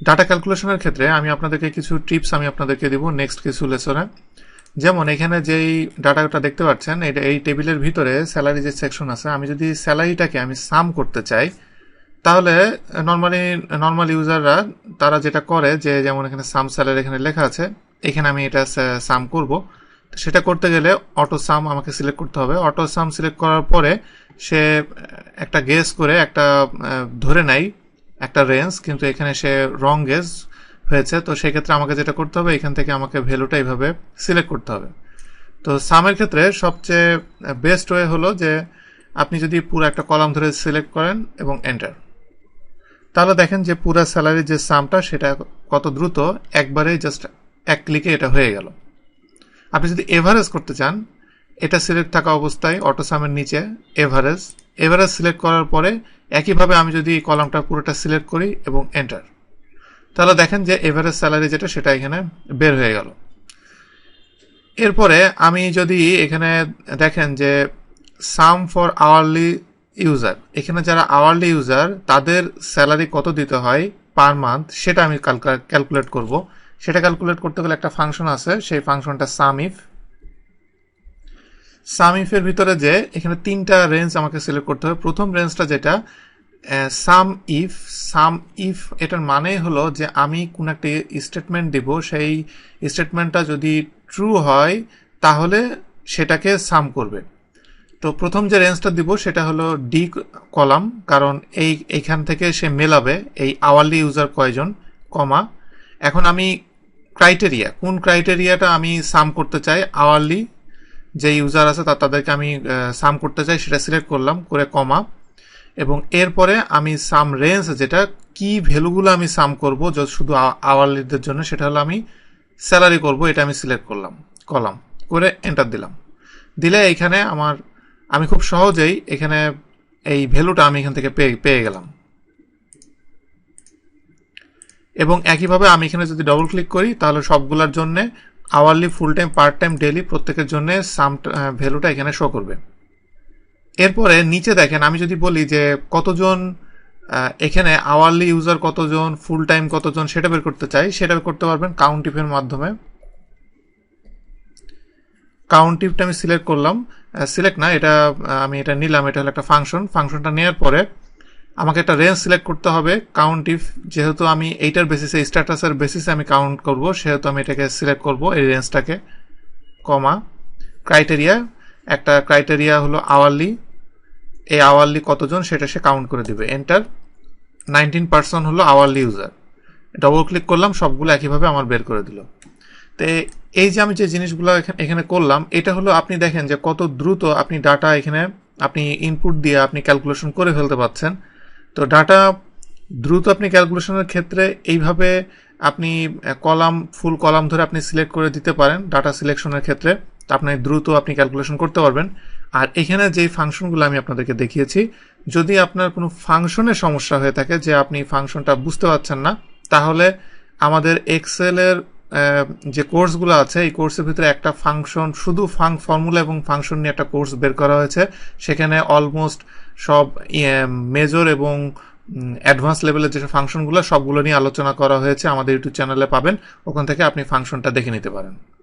Data ক্যালকুলেশনের ক্ষেত্রে আমি আপনাদেরকে কিছু টিপস আমি আপনাদেরকে দিব নেক্সট কিছু লেসনে যেমন এখানে যেই ডাটাটা দেখতে পাচ্ছেন, এটা এই টেবিলের ভিতরে স্যালারি যে সেকশন আছে, আমি যদি স্যালারিটাকে আমি সাম করতে চাই, তাহলে নর্মালি নর্মাল ইউজাররা তারা যেটা করে যে যেমন এখানে সাম স্যালারি এখানে লেখা আছে, এখানে আমি এটা সাম করব। সেটা করতে গেলে অটো সাম আমাকে সিলেক্ট করতে হবে। অটো সাম সিলেক্ট করার পরে সে একটা গেস করে একটা ধরে নেয় একটা রেঞ্জ কিন্তু এখানে সে রং গেস হয়েছে, তো সেক্ষেত্রে আমাকে যেটা করতে হবে, এখান থেকে আমাকে ভ্যালুটা এইভাবে সিলেক্ট করতে হবে। তো সামের ক্ষেত্রে সবচেয়ে বেস্ট ওয়ে হলো যে, আপনি যদি পুরো একটা কলাম ধরে সিলেক্ট করেন এবং এন্টার তাহলে দেখেন যে পুরো স্যালারির যে সামটা সেটা কত দ্রুত একবারেই জাস্ট এক ক্লিকে এটা হয়ে গেল। আপনি যদি এভারেজ করতে চান, এটা সিলেক্ট থাকা অবস্থায় অটো সামের নিচে এভারেজ এভারেজ সিলেক্ট করার পরে একইভাবে আমি যদি এই কলামটা পুরোটা সিলেক্ট করি এবং এন্টার, তাহলে দেখেন যে এভারেজ স্যালারি যেটা, সেটা এখানে বের হয়ে গেল। এরপরে আমি যদি এখানে দেখেন যে সাম ফর আওয়ারলি ইউজার, এখানে যারা আওয়ারলি ইউজার, তাদের স্যালারি কত দিতে হয় পার মান্থ, সেটা আমি ক্যালকুলেট করব। সেটা ক্যালকুলেট করতে গেলে একটা ফাংশন আছে, সেই ফাংশনটা সাম ইফ সাম ইফের ভিতরে যে এখানে তিনটা রেঞ্জ আমাকে সিলেক্ট করতে হবে। প্রথম রেঞ্জটা যেটা সাম ইফ সাম ইফ এটার মানে হলো যে আমি কোন একটা স্টেটমেন্ট দিব, সেই স্টেটমেন্টটা যদি ট্রু হয়, তাহলে সেটাকে সাম করবে। তো প্রথম যে রেঞ্জটা দিব, সেটা হলো ডি কলাম, কারণ এই এইখান থেকে সে মেলাবে, এই আওয়ারলি ইউজার কয়জন, কমা। এখন আমি ক্রাইটেরিয়া কোন ক্রাইটেরিয়াটা আমি সাম করতে চাই আওয়ারলি যে ইউজার আছে তা, তাদেরকে আমি সাম করতে চাই, সেটা সিলেক্ট করলাম, করে কমা এবং এরপরে আমি সাম রেঞ্জ যেটা কি ভ্যালুগুলো আমি সাম করব শুধু আওয়ারলিদের জন্য, সেটা হলো আমি স্যালারি করব, এটা আমি সিলেক্ট করলাম কলাম করে এন্টার দিলাম। দিলে এখানে আমার, আমি খুব সহজেই এখানে এই ভ্যালুটা আমি এখান থেকে পেয়ে পেয়ে গেলাম। এবং একইভাবে আমি এখানে যদি ডবল ক্লিক করি, তাহলে সবগুলোর জন্য hourly full time part time daily প্রত্যেকের জন্য সাম ভ্যালুটা এখানে শো করবে। এরপরে নিচে দেখেন, আমি যদি বলি যে কতজন এখানে আওয়ারলি ইউজার কতজন ফুল টাইম কতজন, সেটা বের করতে চাই, সেটা করতে পারবেন কাউন্ট টিপের মাধ্যমে। কাউন্ট টিপটা আমি সিলেক্ট করলাম। সিলেক্ট না, এটা আমি এটা নিলাম, এটা হলো একটা ফাংশন ফাংশনটা নেওয়ার পরে আমাকে একটা রেঞ্জ সিলেক্ট করতে হবে কাউন্ট ইফ যেহেতু আমি এইটার বেসিসে স্ট্যাটাসের বেসিসে আমি কাউন্ট করব, সেহেতু আমি এটাকে সিলেক্ট করব, এই রেঞ্জটাকে কমা। ক্রাইটেরিয়া একটা ক্রাইটেরিয়া হলো আওয়ারলি এই আওয়ারলি কতজন সেটা সে কাউন্ট করে দিবে। এন্টার নাইনটিন পার্সেন্ট হলো আওয়ারলি ইউজার ডবল ক্লিক করলাম, সবগুলো একইভাবে আমার বের করে দিল। তো এই যে আমি যে জিনিসগুলো এখানে করলাম, এটা হলো আপনি দেখেন যে কত দ্রুত আপনি ডাটা এখানে, আপনি ইনপুট দিয়ে আপনি ক্যালকুলেশন করে ফেলতে পারছেন। তো ডাটা দ্রুত আপনি ক্যালকুলেশনের ক্ষেত্রে এইভাবে আপনি কলাম ফুল কলাম ধরে আপনি সিলেক্ট করে দিতে পারেন ডাটা সিলেকশনের ক্ষেত্রে। আপনি দ্রুত আপনি ক্যালকুলেশন করতে পারবেন। আর এখানে যে ফাংশনগুলো আমি আপনাদেরকে দেখিয়েছি, যদি আপনার কোনো ফাংশনের সমস্যা হয়ে থাকে যে আপনি ফাংশনটা বুঝতে পারছেন না, তাহলে আমাদের এক্সেলের যে কোর্সগুলো আছে, এই কোর্সের ভিতরে একটা ফাংশন শুধু ফাং ফর্মুলা এবং ফাংশন নিয়ে একটা কোর্স বের করা হয়েছে। সেখানে অলমোস্ট সব মেজর এবং অ্যাডভান্স লেভেলের যেসব ফাংশনগুলো সবগুলো নিয়ে আলোচনা করা হয়েছে। আমাদের ইউটিউব চ্যানেলে পাবেন। ওখান থেকে আপনি ফাংশনটা দেখে নিতে পারেন।